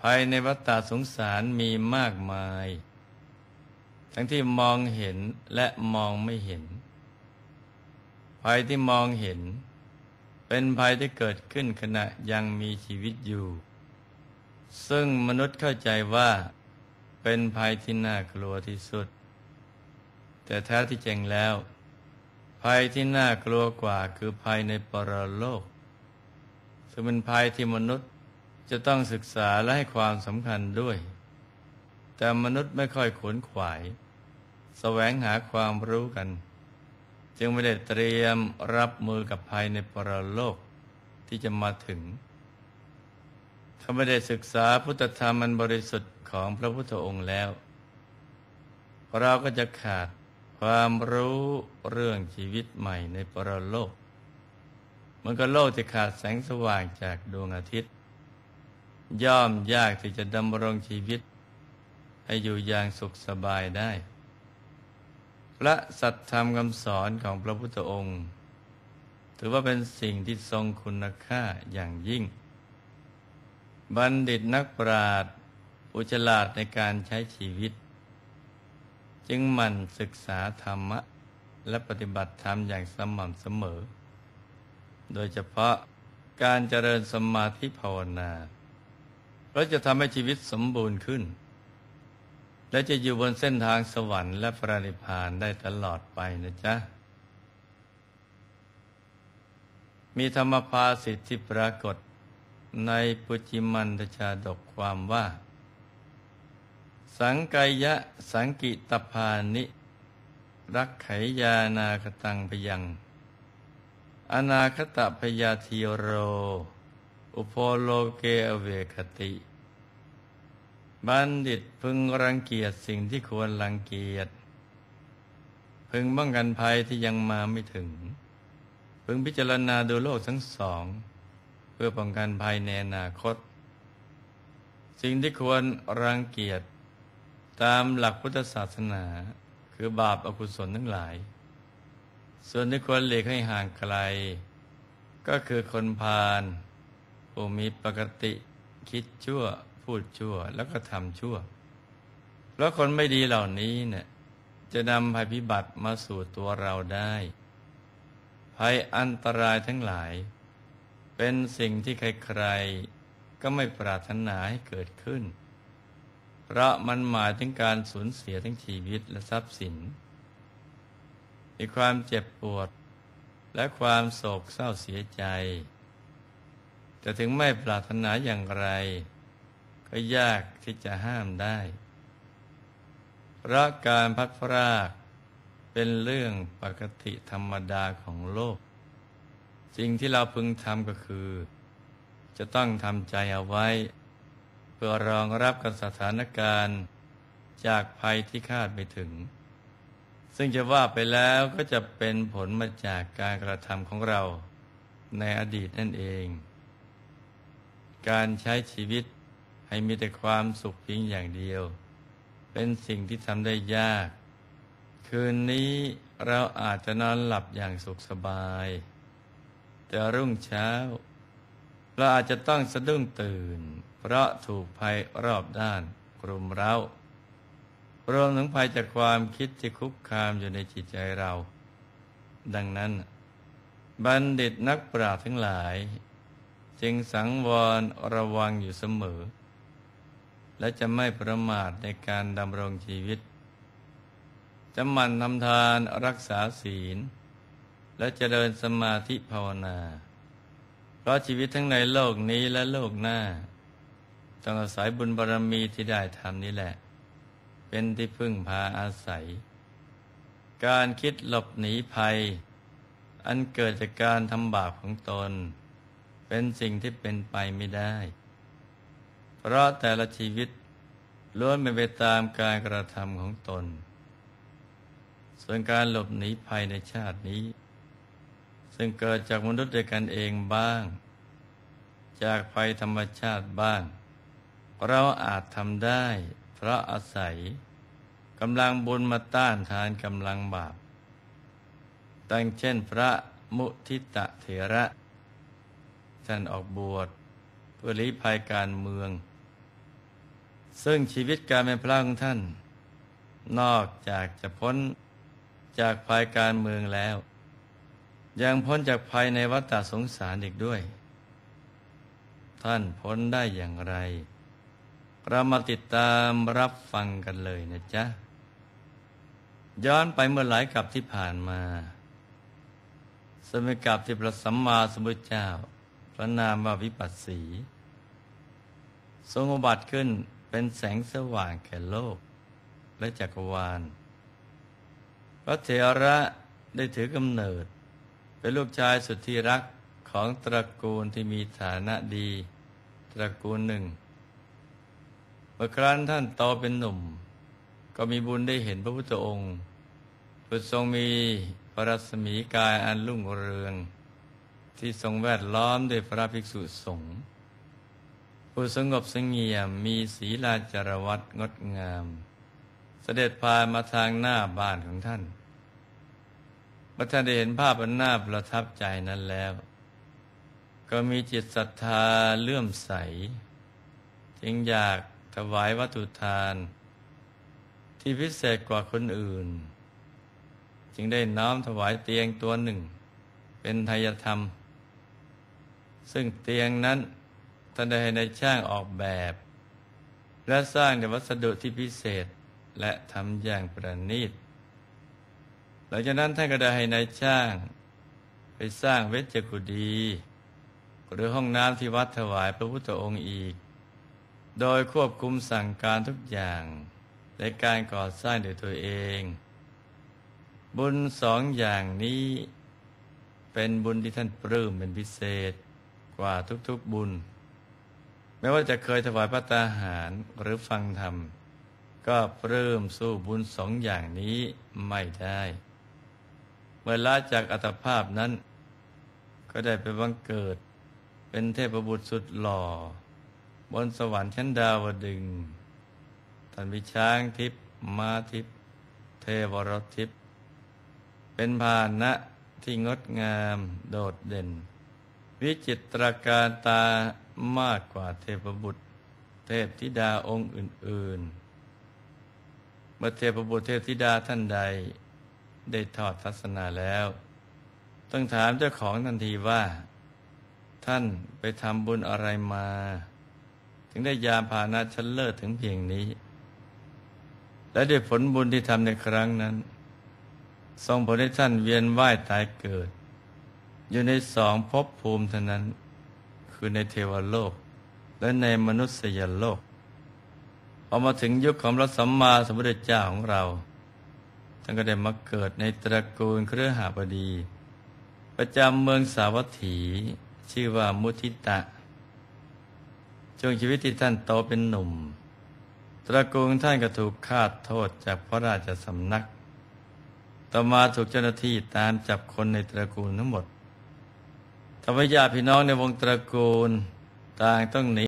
ภัยในวัฏฏะสงสารมีมากมาย ทั้งที่มองเห็นและมองไม่เห็น ภัยที่มองเห็น เป็นภัยที่เกิดขึ้นขณะยังมีชีวิตอยู่ ซึ่งมนุษย์เข้าใจว่าเป็นภัยที่น่ากลัวที่สุด แต่แท้ที่จริงแล้ว ภัยที่น่ากลัวกว่าคือภัยในปรโลกซึ่งเป็นภัยที่มนุษย์ จะต้องศึกษาและให้ความสำคัญด้วย แต่มนุษย์ไม่ค่อยขวนขวายแสวงหาความรู้กัน จึงไม่ได้เตรียมรับมือกับภัยในปรโลกที่จะมาถึงถ้าไม่ได้ศึกษาพุทธธรรมมันบริสุทธิ์ของพระพุทธองค์แล้ว เราก็จะขาดความรู้เรื่องชีวิตใหม่ในปรโลกมันก็โลกที่ขาดแสงสว่างจากดวงอาทิตย์ ย่อมยากที่จะดำรงชีวิต ให้อยู่อย่างสุขสบายได้ พระสัตธรรมคำสอนของพระพุทธองค์ ถือว่าเป็นสิ่งที่ทรงคุณค่าอย่างยิ่ง บัณฑิตนักปราชญ์อุฉลาดในการใช้ชีวิต จึงหมั่นศึกษาธรรมะ และปฏิบัติธรรมอย่างสม่ำเสมอ โดยเฉพาะการเจริญสมาธิภาวนา เราจะทำให้ชีวิตสมบูรณ์ขึ้น และจะอยู่บนเส้นทางสวรรค์และพระนิพพานได้ตลอดไปนะจ๊ะ มีธรรมภาสิทธิปรากฏในปุจิมันตชาดกความว่า สังกายะสังกิตพานิ รักไขยานาคตังพยัง อนาคตพยาธิโร อุโพโลเกอเวคติ บัณฑิตพึงรังเกียจสิ่งที่ควรรังเกียจ พึงป้องกันภัยที่ยังมาไม่ถึง พึงพิจารณาดูโลกทั้งสอง เพื่อป้องกันภัยในอนาคต สิ่งที่ควรรังเกียจ ตามหลักพุทธศาสนา คือบาปอากุศลทั้งหลาย ส่วนที่ควรหลีกให้ห่างไกล ก็คือคนพาล ผู้มีปกติคิดชั่ว พูดชั่วแล้วก็ทำชั่ว เพราะคนไม่ดีเหล่านี้เนี่ยจะนำภัยพิบัติมาสู่ตัวเราได้ ภัยอันตรายทั้งหลาย เป็นสิ่งที่ใครๆก็ไม่ปรารถนาให้เกิดขึ้น เพราะมันหมายถึงการสูญเสียทั้งชีวิตและทรัพย์สิน มีความเจ็บปวด และความโศกเศร้าเสียใจ แต่ถึงไม่ปรารถนาอย่างไร ก็ยากที่จะห้ามได้ เพราะการพัดพรากเป็นเรื่องปกติธรรมดาของโลก สิ่งที่เราพึงทำก็คือ จะต้องทำใจเอาไว้ เพื่อรองรับกับสถานการณ์จากภัยที่คาดไม่ถึง ซึ่งจะว่าไปแล้วก็จะเป็นผลมาจากการกระทำของเราในอดีตนั่นเอง การใช้ชีวิตให้มีแต่ความสุขเพียงอย่างเดียว เป็นสิ่งที่ทำได้ยาก คืนนี้เราอาจจะนอนหลับอย่างสุขสบาย แต่รุ่งเช้า เราอาจจะต้องสะดุ้งตื่น เพราะถูกภัยรอบด้านกลุ่มเรารวมถึงภัยจากความคิดที่คุกคามอยู่ในจิตใจเรา ดังนั้น บัณฑิตนักปราชญ์ทั้งหลาย จึงสังวรระวังอยู่เสมอ และจะไม่ประมาทในการดำรงชีวิต จะหมั่นทำทานรักษาศีล และจะเดินสมาธิภาวนา เพราะชีวิตทั้งในโลกนี้และโลกหน้า ต้องอาศัยบุญบารรมีที่ได้ทำนี่แหละ เป็นที่พึ่งพาอาศัย การคิดหลบหนีภัย อันเกิดจากการทำบาปของตน เป็นสิ่งที่เป็นไปไม่ได้ เพราะแต่ละชีวิตล้วนเป็นไปตามการกระทำของตน ส่วนการหลบหนีภัยในชาตินี้ ซึ่งเกิดจากมนุษย์ด้วยกันเองบ้าง จากภัยธรรมชาติบ้าง เราอาจทำได้ เพราะอาศัยกำลังบุญมาต้านทานกำลังบาปดังเช่นพระมุทิตะเถระ ท่านออกบวชเพื่อลี้ภัยการเมือง ซึ่งชีวิตการเป็นพระของท่าน นอกจากจะพ้นจากภัยการเมืองแล้ว ยังพ้นจากภัยในวัฏสงสารอีกด้วย ท่านพ้นได้อย่างไร เรามาติดตามรับฟังกันเลยนะจ๊ะ ย้อนไปเมื่อหลายกับที่ผ่านมาสมัยกับที่พระสัมมาสัมพุทธเจ้า ระนามว่าวิปัสสี ทรงอุบัติขึ้นเป็นแสงสว่างแก่โลก และจักรวาล พระเถระได้ถือกำเนิด เป็นลูกชายสุดที่รักของตระกูลที่มีฐานะดี ตระกูลหนึ่งเมื่อครั้นท่านโตเป็นหนุ่ม ก็มีบุญได้เห็นพระพุทธองค์ผู้ทรงมีปรัศมีกายอันรุ่งเรือง ที่ทรงแวดล้อมด้วยพระภิกษุสงฆ์ผู้สงบสงเงียมมีศีลาจารวัตงดงาม เสด็จพานมาทางหน้าบ้านของท่านเมื่อท่านได้เห็นภาพอันน่าประทับใจนั้นแล้ว ก็มีจิตศรัทธาเลื่อมใส จึงอยากถวายวัตถุทาน ที่พิเศษกว่าคนอื่น จึงได้น้อมถวายเตียงตัวหนึ่ง เป็นทายธรรม ซึ่งเตียงนั้นท่านได้ให้ในายช่างออกแบบ และสร้างในวัสดุที่พิเศษและทำอย่างประณีต หลังจากนั้นท่านก็ได้ให้ในายช่าง ไปสร้างเวชกุฎีหรือห้องน้ำที่วัดถวายพระพุทธองค์อีก โดยควบคุมสั่งการทุกอย่างในการก่อสร้างโดยตัวเอง บุญสองอย่างนี้เป็นบุญที่ท่านปลื้มเป็นพิเศษ กว่าทุกๆบุญ ไม่ว่าจะเคยถวายพระตาหารหรือฟังธรรม ก็ปลื้มสู้บุญสองอย่างนี้ไม่ได้ เมื่อละจากอัตภาพนั้น ก็ได้ไปบังเกิด เป็นเทพบุตรสุดหล่อ บนสวรรค์ชั้นดาวดึงส์ท่านมีช้างทิพย์ม้าทิพย์เทวรถทิพย์เป็นพาหนะที่งดงามโดดเด่น วิจิตรการตามากกว่าเทพบุตร เทพธิดาองค์อื่น ๆ เมื่อเทพบุตรเทพธิดาท่านใดได้ทอดทัศนาแล้ว ต้องถามเจ้าของทันทีว่า ท่านไปทำบุญอะไรมา ถึงได้ยามพาหนะชั้นเลิศถึงเพียงนี้ และด้วยผลบุญที่ทำในครั้งนั้นส่งผลให้ท่านเวียนว่ายตายเกิด อยู่ในสองภพภูมิเท่านั้น คือในเทวโลก และในมนุษยโลกพอมาถึงยุคของพระสัมมาสัมพุทธเจ้าของเราท่านก็ได้มาเกิดในตระกูลเครือหาบดี ประจำเมืองสาวัตถี ชื่อว่ามุทิตะช่วงชีวิตที่ท่านโตเป็นหนุ่ม ตระกูลท่านก็ถูกฆาตโทษจากพระราชสำนัก ต่อมาถูกเจ้าหน้าที่ตามจับคนในตระกูลทั้งหมด ทำให้ญาติพี่น้องในวงตระกูลต่างต้องหนี